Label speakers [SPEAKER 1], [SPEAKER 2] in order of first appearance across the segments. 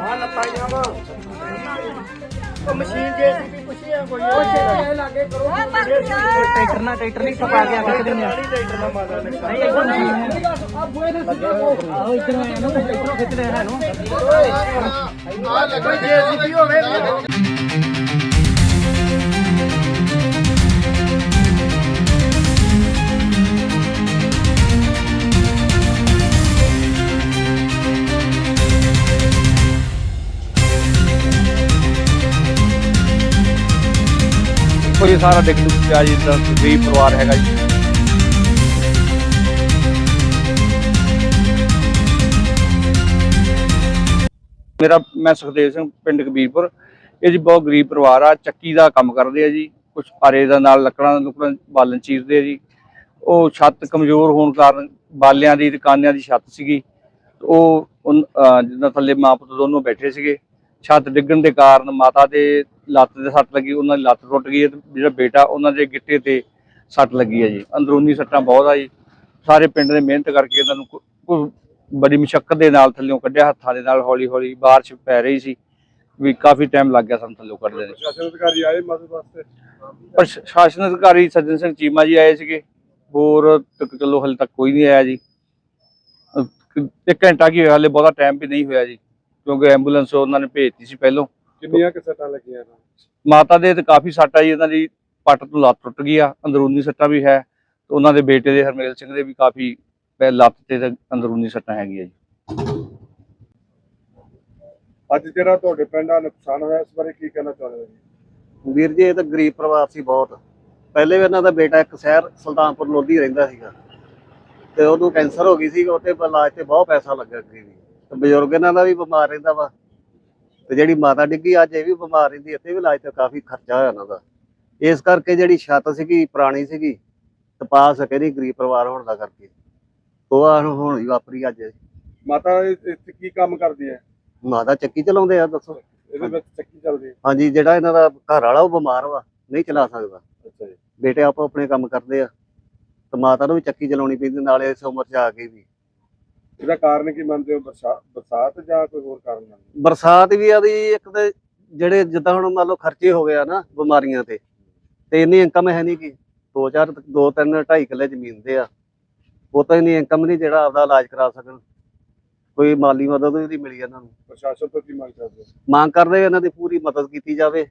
[SPEAKER 1] ਆ ਲੱਤਾਂ ਜਾਵਾ ਉਹ ਮਸ਼ੀਨ ਜੇ ਸੀ ਪੁੱਛੀ ਆ ਕੋਈ ਉਹ ਇਹ ਲਾਗੇ ਕਰੋ
[SPEAKER 2] ਟਰੈਕਟਰ ਨਾਲ ਟਰੈਕਟਰ ਨਹੀਂ ਟਪਾ ਕੇ ਆ ਕੇ ਨੇ
[SPEAKER 1] ਟਰੈਕਟਰ ਨਾਲ ਮਾਰਦਾ
[SPEAKER 2] ਨਹੀਂ ਇੱਧਰ ਨਹੀਂ ਆ ਬੂਏ ਦੇ ਸਿੱਧੇ ਆਹੋ ਇੱਧਰ ਆਇਆ ਨਾ ਟਰੈਕਟਰ ਖਿੱਚਦੇ ਹੈ ਨੂੰ
[SPEAKER 1] ਆ ਲੱਗੇ ਜੇ ਸੀ ਹੋਵੇ।
[SPEAKER 3] ਕੋਈ ਸਾਰਾ ਡਿੱਗ ਡੁੱਗ ਪਿਆ ਜੀ ਦਾ ਗਰੀਬ ਪਰਿਵਾਰ ਹੈਗਾ ਜੀ। ਮੇਰਾ, ਮੈਂ ਸੁਖਦੇਵ ਸਿੰਘ, ਪਿੰਡ ਕਬੀਰਪੁਰ। ਇਹ ਜੀ ਬਹੁਤ ਗਰੀਬ ਪਰਿਵਾਰ ਆ, ਚੱਕੀ ਦਾ ਕੰਮ ਕਰਦੇ ਆ ਜੀ। ਕੁਝ ਆਰੇ ਦਾ ਨਾਲ ਲੱਕੜਾਂ ਲੁਕੜਾਂ ਬਾਲਣ ਚੀਰਦੇ ਆ ਜੀ। ਉਹ ਛੱਤ ਕਮਜ਼ੋਰ ਹੋਣ ਕਾਰਨ ਬਾਲਿਆਂ ਦੀ ਦੁਕਾਨਿਆਂ ਦੀ ਛੱਤ ਸੀਗੀ। ਉਹ ਜਿੱਦਾਂ ਥੱਲੇ ਮਾਂ ਪੁੱਤ ਦੋਨੋਂ ਬੈਠੇ ਸੀਗੇ। ਛੱਤ ਡਿੱਗਣ ਦੇ ਕਾਰਨ ਮਾਤਾ ਦੇ ਲੱਤ ਤੇ ਸੱਟ ਲੱਗੀ ਉਹਨਾਂ ਦੀ ਲੱਤ ਟੁੱਟ ਗਈ ਹੈ ਤੇ ਜਿਹੜਾ ਬੇਟਾ ਉਹਨਾਂ ਦੇ ਗਿੱਟੇ ਤੇ ਸੱਟ ਲੱਗੀ ਹੈ ਜੀ। ਅੰਦਰੂਨੀ ਸੱਟਾਂ ਬਹੁਤ ਆ ਜੀ। ਸਾਰੇ ਪਿੰਡ ਨੇ ਮਿਹਨਤ ਕਰਕੇ ਇਹਨਾਂ ਨੂੰ ਬੜੀ ਮੁਸ਼ਕਲ ਦੇ ਨਾਲ ਥੱਲਿਓਂ ਕੱਢਿਆ ਹੱਥਾਂ ਦੇ ਨਾਲ ਹੌਲੀ ਹੌਲੀ ਬਾਰਿਸ਼ ਪੈ ਰਹੀ ਸੀ। ਵੀ ਕਾਫੀ ਟਾਈਮ ਲੱਗ ਗਿਆ ਸਾਨੂੰ ਥੱਲਿਓਂ ਕੱਢਦੇ ਨੇ।
[SPEAKER 1] ਪ੍ਰਸ਼ਾਸਨ ਅਧਿਕਾਰੀ ਆਏ ਮਦਦ ਵਾਸਤੇ?
[SPEAKER 3] ਪਰ ਸ਼- ਸ਼ਾਸਨ ਅਧਿਕਾਰੀ ਸੱਜਣ ਸਿੰਘ ਚੀਮਾ ਜੀ ਆਏ ਸੀਗੇ। ਹੋਰ ਤੱਕ ਚਲੋ ਹਲੇ ਤੱਕ ਕੋਈ ਨਹੀਂ ਆਇਆ ਜੀ। ਇੱਕ ਘੰਟਾ ਕੀ ਹੋਇਆ ਹਲੇ ਬਹੁਤਾ ਟਾਈਮ ਵੀ ਨਹੀਂ ਹੋਇਆ ਜੀ। ਕਿਉਂਕਿ ਐਂਬੂਲੈਂਸ ਉਹਨਾਂ ਨੇ ਭੇਜਤੀ ਸੀ ਪਹਿਲੋਂ।
[SPEAKER 1] ਕਿੰਨੀਆਂ ਕਿ ਸੱਟਾਂ ਲੱਗੀਆਂ ਇਹਨਾਂ
[SPEAKER 3] ਮਾਤਾ ਦੇ ਤੇ ਕਾਫੀ ਸੱਟ ਆਈ ਇਹਨਾਂ ਦੀ ਪੱਟ ਤੋਂ ਲੱਤ ਟੁੱਟ ਗਈ ਆ ਅੰਦਰੂਨੀ ਸੱਟਾਂ ਵੀ ਹੈ ਤੇ ਉਹਨਾਂ ਦੇ ਬੇਟੇ ਦੇ ਹਰਮੇਲ ਸਿੰਘ ਦੇ ਵੀ ਕਾਫੀ ਪੈ- ਲੱਤ ਤੇ ਅੰਦਰੂਨੀ ਸੱਟਾਂ ਹੈਗੀਆਂ ਜੀ।
[SPEAKER 1] ਅੱਜ ਜਿਹੜਾ ਤੁਹਾਡੇ ਪਿੰਡ ਦਾ ਨੁਕਸਾਨ ਹੋਇਆ ਇਸ ਬਾਰੇ ਕੀ ਕਹਿਣਾ ਚਾਹੁੰਦੇ ਹੋ? ਜੀ
[SPEAKER 4] ਵੀਰ ਜੀ ਇਹ ਤਾਂ ਗਰੀਬ ਪਰਿਵਾਰ ਸੀ ਬਹੁਤ। ਪਹਿਲੇ ਵੀ ਇਹਨਾਂ ਦਾ ਬੇਟਾ ਇੱਕ ਸ਼ਹਿਰ ਸੁਲਤਾਨਪੁਰ ਲੋਧੀ ਰਹਿੰਦਾ ਸੀਗਾ। ਤੇ ਉਹਨੂੰ ਕੈਂਸਰ ਹੋ ਗਈ ਸੀ ਉਹਤੇ ਇਲਾਜ ਤੇ ਬਹੁਤ ਪੈਸਾ ਲੱਗਾ ਅੱਗੇ ਵੀ ਤੇ ਬਜ਼ੁਰਗ ਇਹਨਾਂ ਦਾ ਵੀ ਬਿਮਾਰ ਰਹਿੰਦਾ ਵਾ। ਤੇ ਜਿਹੜੀ ਮਾਤਾ ਡਿੱਗੀ ਅੱਜ ਇਹ ਵੀ ਬਿਮਾਰ ਰਹਿੰਦੀ ਇੱਥੇ ਵੀ ਇਲਾਜ ਤੇ ਕਾਫੀ ਖਰਚਾ ਹੋਇਆ ਉਹਨਾਂ ਦਾ। ਇਸ ਕਰਕੇ ਜਿਹੜੀ ਛੱਤ ਸੀਗੀ ਪੁਰਾਣੀ ਸੀਗੀ ਤਪਾ ਸਕੇ ਨਹੀਂ ਗਰੀਬ ਪਰਿਵਾਰ ਹੋਣ ਦਾ ਕਰਕੇ। ਉਹ ਆ ਹੁਣ ਹੀ ਵਾਪਰੀ ਅੱਜ।
[SPEAKER 1] ਮਾਤਾ ਇੱਥੇ ਕੀ ਕੰਮ ਕਰਦੀ ਹੈ?
[SPEAKER 4] ਮਾਤਾ ਚੱਕੀ ਚਲਾਉਂਦੇ ਆ ਦੱਸੋ।
[SPEAKER 1] ਇਹਦੇ ਵਿੱਚ ਚੱਕੀ ਚੱਲਦੀ ਹੈ।
[SPEAKER 4] ਹਾਂਜੀ ਜਿਹੜਾ ਇਹਨਾਂ ਦਾ ਘਰ ਵਾਲਾ ਉਹ ਬਿਮਾਰ ਵਾ ਨਹੀਂ ਚਲਾ ਸਕਦਾ।
[SPEAKER 1] ਅੱਛਾ ਜੀ।
[SPEAKER 4] ਬੇਟੇ ਆਪੋ ਆਪਣੇ ਕੰਮ ਕਰਦੇ ਆ। ਤੇ ਮਾਤਾ ਨੂੰ ਵੀ ਚੱਕੀ ਚਲਾਉਣੀ ਪੈਂਦੀ ਨਾਲੇ ਇਸ ਉਮਰ 'ਚ ਆ ਕੇ ਵੀ।
[SPEAKER 1] ਇਹਦਾ ਕਾਰਨ ਕੀ ਮੰਨਦੇ ਹੋ? ਬਰਸਾਤ ਬਰਸਾਤ ਜਾਂ ਕੋਈ ਹੋਰ ਕਾਰਨ ਮੰਨਦੇ ਹੋ?
[SPEAKER 4] ਬਰਸਾਤ ਵੀ ਆਦੀ ਇੱਕ ਤੇ ਜਿਹੜੇ ਜਿੱਦਾਂ ਹੁਣ ਮੰਨ ਲਓ ਖਰਚੇ ਹੋ ਗਿਆ ਨਾ ਬਿਮਾਰੀਆਂ ਤੇ ਤੇ ਇੰਨੀ ਇਨਕਮ ਹੈ ਨਹੀਂ ਕਿ ਦੋ ਚਾਰ ਦੋ ਤਿੰਨ ਢਾਈ ਕਿੱਲੇ ਜ਼ਮੀਨ ਦੇ ਆ। ਉਹ ਤਾਂ ਇੰਨੀ ਇਨਕਮ ਨਹੀਂ ਜਿਹੜਾ ਆਪਦਾ ਇਲਾਜ ਕਰਾ ਸਕਣ। ਕੋਈ ਮਾਲੀ ਮਦਦ ਨਹੀਂ ਮਿਲੀ ਇਹਨਾਂ ਨੂੰ।
[SPEAKER 1] ਪ੍ਰਸ਼ਾਸਨ ਤੋਂ ਕੀ ਮੰਗ ਕਰਦੇ ਹੋ?
[SPEAKER 4] ਮੰਗ ਕਰਦੇ ਇਹਨਾਂ ਦੀ ਪੂਰੀ ਮਦਦ ਕੀਤੀ ਜਾਵੇ।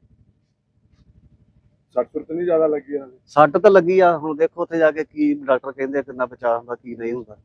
[SPEAKER 1] ਸੱਟ ਸੁੱਟ ਨਹੀਂ ਜ਼ਿਆਦਾ ਲੱਗੀ ਇਹਨਾਂ ਦੀ?
[SPEAKER 4] ਸੱਟ ਤਾਂ ਲੱਗੀ ਆ। ਹੁਣ ਦੇਖੋ ਉੱਥੇ ਜਾ ਕੇ ਕੀ ਡਾਕਟਰ ਕਹਿੰਦੇ ਆ ਕਿੰਨਾ ਬਚਾਅ ਹੁੰਦਾ ਕੀ ਨਹੀਂ ਹੁੰਦਾ।